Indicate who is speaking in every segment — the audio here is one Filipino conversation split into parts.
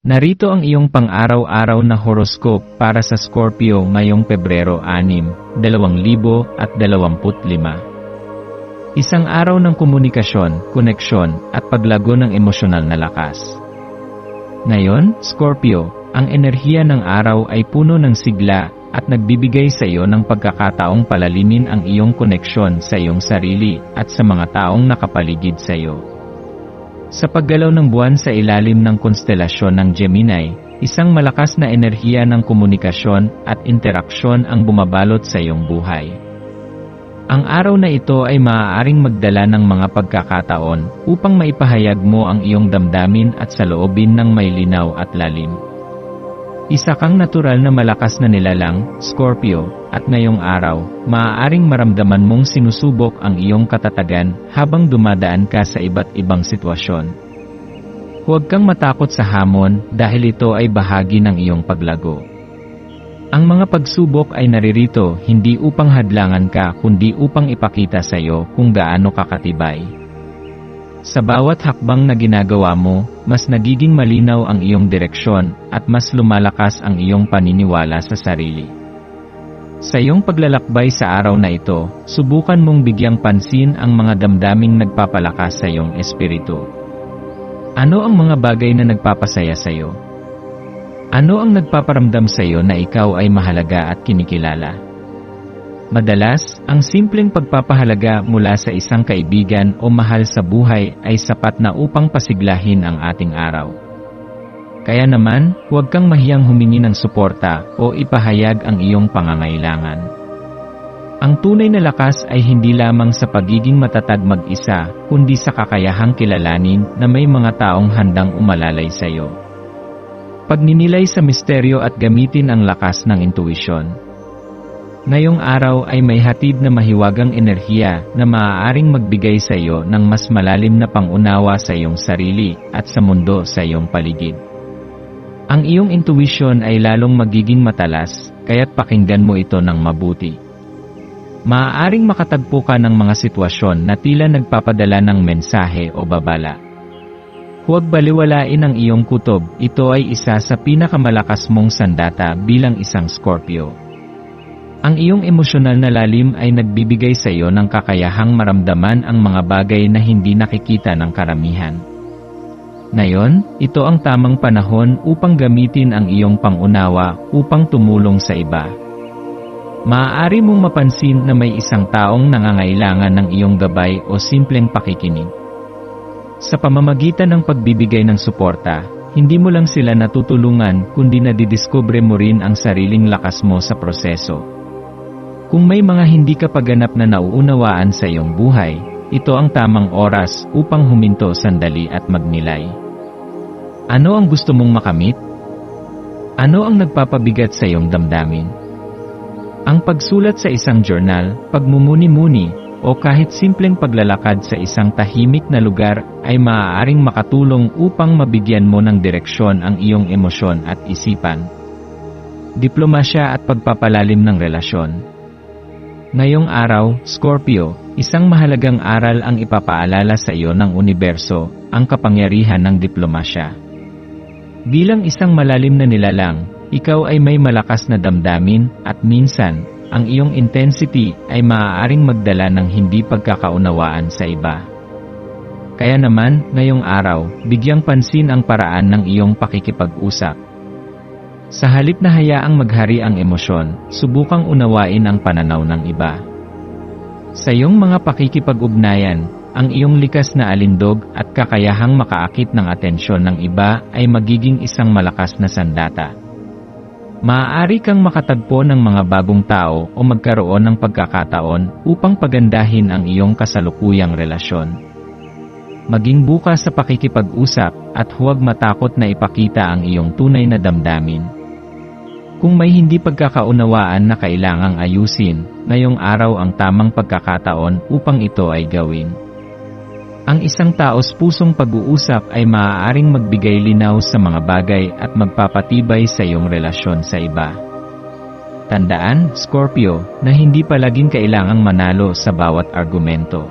Speaker 1: Narito ang iyong pang-araw-araw na horoscope para sa Scorpio ngayong Pebrero 6, 2025. Isang araw ng komunikasyon, koneksyon, at paglago ng emosyonal na lakas. Ngayon, Scorpio, ang enerhiya ng araw ay puno ng sigla at nagbibigay sa iyo ng pagkakataong palalimin ang iyong koneksyon sa iyong sarili at sa mga taong nakapaligid sa iyo. Sa paggalaw ng buwan sa ilalim ng konstelasyon ng Gemini, isang malakas na enerhiya ng komunikasyon at interaksyon ang bumabalot sa iyong buhay. Ang araw na ito ay maaaring magdala ng mga pagkakataon upang maipahayag mo ang iyong damdamin at saloobin ng may linaw at lalim. Isa kang natural na malakas na nilalang, Scorpio, at ngayong araw, maaaring maramdaman mong sinusubok ang iyong katatagan habang dumadaan ka sa iba't ibang sitwasyon. Huwag kang matakot sa hamon dahil ito ay bahagi ng iyong paglago. Ang mga pagsubok ay naririto hindi upang hadlangan ka kundi upang ipakita sa iyo kung gaano ka katibay. Sa bawat hakbang na ginagawa mo, mas nagiging malinaw ang iyong direksyon at mas lumalakas ang iyong paniniwala sa sarili. Sa iyong paglalakbay sa araw na ito, subukan mong bigyang pansin ang mga damdaming nagpapalakas sa iyong espiritu. Ano ang mga bagay na nagpapasaya sa iyo? Ano ang nagpaparamdam sa iyo na ikaw ay mahalaga at kinikilala? Madalas, ang simpleng pagpapahalaga mula sa isang kaibigan o mahal sa buhay ay sapat na upang pasiglahin ang ating araw. Kaya naman, huwag kang mahiyang humingi ng suporta o ipahayag ang iyong pangangailangan. Ang tunay na lakas ay hindi lamang sa pagiging matatag mag-isa, kundi sa kakayahang kilalanin na may mga taong handang umalalay sa iyo. Pagninilay sa misteryo at gamitin ang lakas ng intuisyon. Ngayong araw ay may hatid na mahiwagang enerhiya na maaaring magbigay sa iyo ng mas malalim na pangunawa sa iyong sarili at sa mundo sa iyong paligid. Ang iyong intuition ay lalong magiging matalas, kaya't pakinggan mo ito ng mabuti. Maaaring makatagpo ka ng mga sitwasyon na tila nagpapadala ng mensahe o babala. Huwag baliwalain ang iyong kutob, ito ay isa sa pinakamalakas mong sandata bilang isang Scorpio. Ang iyong emosyonal na lalim ay nagbibigay sa iyo ng kakayahang maramdaman ang mga bagay na hindi nakikita ng karamihan. Ngayon, ito ang tamang panahon upang gamitin ang iyong pangunawa upang tumulong sa iba. Maaari mong mapansin na may isang taong nangangailangan ng iyong gabay o simpleng pakikinig. Sa pamamagitan ng pagbibigay ng suporta, hindi mo lang sila natutulungan kundi nadidiskubre mo rin ang sariling lakas mo sa proseso. Kung may mga hindi ka paganap na nauunawaan sa iyong buhay, ito ang tamang oras upang huminto sandali at magnilay. Ano ang gusto mong makamit? Ano ang nagpapabigat sa iyong damdamin? Ang pagsulat sa isang journal, pagmumuni-muni, o kahit simpleng paglalakad sa isang tahimik na lugar ay maaaring makatulong upang mabigyan mo ng direksyon ang iyong emosyon at isipan. Diplomasya at pagpapalalim ng relasyon Ngayong araw, Scorpio, isang mahalagang aral ang ipapaalala sa iyo ng universo, ang kapangyarihan ng diplomasya. Bilang isang malalim na nilalang, ikaw ay may malakas na damdamin at minsan, ang iyong intensity ay maaaring magdala ng hindi pagkakaunawaan sa iba. Kaya naman, ngayong araw, bigyang pansin ang paraan ng iyong pakikipag-usap sa halip na hayaang maghari ang emosyon, subukang unawain ang pananaw ng iba. Sa iyong mga pakikipag-ugnayan, ang iyong likas na alindog at kakayahang makaakit ng atensyon ng iba ay magiging isang malakas na sandata. Maaari kang makatagpo ng mga bagong tao o magkaroon ng pagkakataon upang pagandahin ang iyong kasalukuyang relasyon. Maging bukas sa pakikipag-usap at huwag matakot na ipakita ang iyong tunay na damdamin. Kung may hindi pagkakaunawaan na kailangang ayusin, ngayong araw ang tamang pagkakataon upang ito ay gawin. Ang isang taos pusong pag-uusap ay maaaring magbigay linaw sa mga bagay at magpapatibay sa iyong relasyon sa iba. Tandaan, Scorpio, na hindi palaging kailangang manalo sa bawat argumento.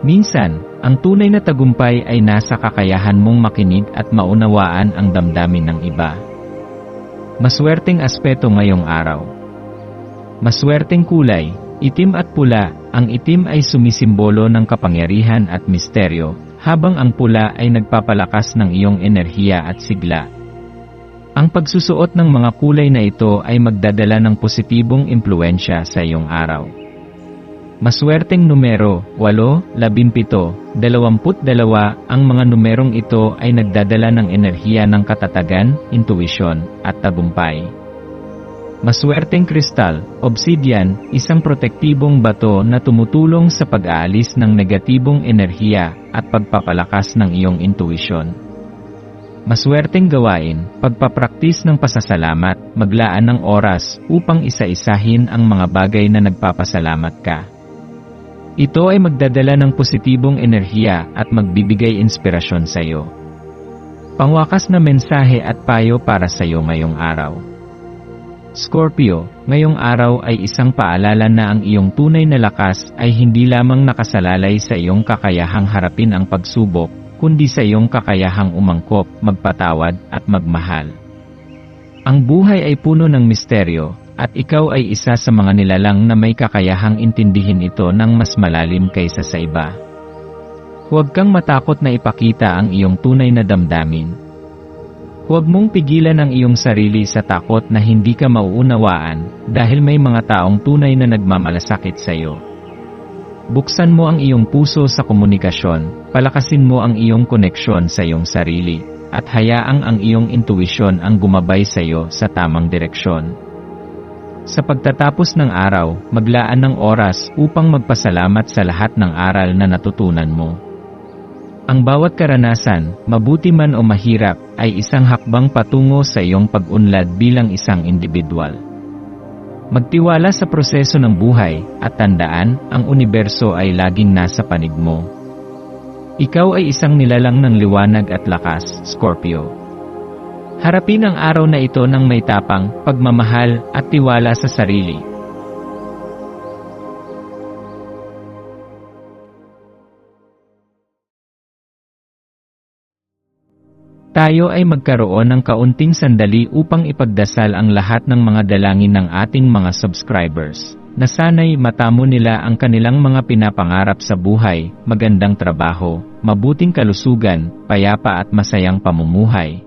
Speaker 1: Minsan, ang tunay na tagumpay ay nasa kakayahan mong makinig at maunawaan ang damdamin ng iba. Maswerteng aspeto ngayong araw. Maswerteng kulay, itim at pula, ang itim ay sumisimbolo ng kapangyarihan at misteryo, habang ang pula ay nagpapalakas ng iyong enerhiya at sigla. Ang pagsusuot ng mga kulay na ito ay magdadala ng positibong impluensya sa iyong araw. Maswerteng numero, 8, 17, 22, ang mga numerong ito ay nagdadala ng enerhiya ng katatagan, intuisyon, at tagumpay. Maswerteng kristal, obsidian, isang protektibong bato na tumutulong sa pag-aalis ng negatibong enerhiya at pagpapalakas ng iyong intuisyon. Maswerteng gawain, pagpapraktis ng pasasalamat, maglaan ng oras upang isa-isahin ang mga bagay na nagpapasalamat ka. Ito ay magdadala ng positibong enerhiya at magbibigay inspirasyon sa iyo. Pangwakas na mensahe at payo para sa iyo ngayong araw. Scorpio, ngayong araw ay isang paalala na ang iyong tunay na lakas ay hindi lamang nakasalalay sa iyong kakayahang harapin ang pagsubok, kundi sa iyong kakayahang umangkop, magpatawad, at magmahal. Ang buhay ay puno ng misteryo, at ikaw ay isa sa mga nilalang na may kakayahang intindihin ito ng mas malalim kaysa sa iba. Huwag kang matakot na ipakita ang iyong tunay na damdamin. Huwag mong pigilan ang iyong sarili sa takot na hindi ka mauunawaan dahil may mga taong tunay na nagmamalasakit sa iyo. Buksan mo ang iyong puso sa komunikasyon, palakasin mo ang iyong koneksyon sa iyong sarili, at hayaang ang iyong intuisyon ang gumabay sa iyo sa tamang direksyon. Sa pagtatapos ng araw, maglaan ng oras upang magpasalamat sa lahat ng aral na natutunan mo. Ang bawat karanasan, mabuti man o mahirap, ay isang hakbang patungo sa iyong pag-unlad bilang isang individual. Magtiwala sa proseso ng buhay, at tandaan, ang universo ay laging nasa panig mo. Ikaw ay isang nilalang ng liwanag at lakas, Scorpio. Harapin ang araw na ito ng may tapang, pagmamahal, at tiwala sa sarili. Tayo ay magkaroon ng kaunting sandali upang ipagdasal ang lahat ng mga dalangin ng ating mga subscribers, na sana'y matamo nila ang kanilang mga pinapangarap sa buhay, magandang trabaho, mabuting kalusugan, payapa at masayang pamumuhay,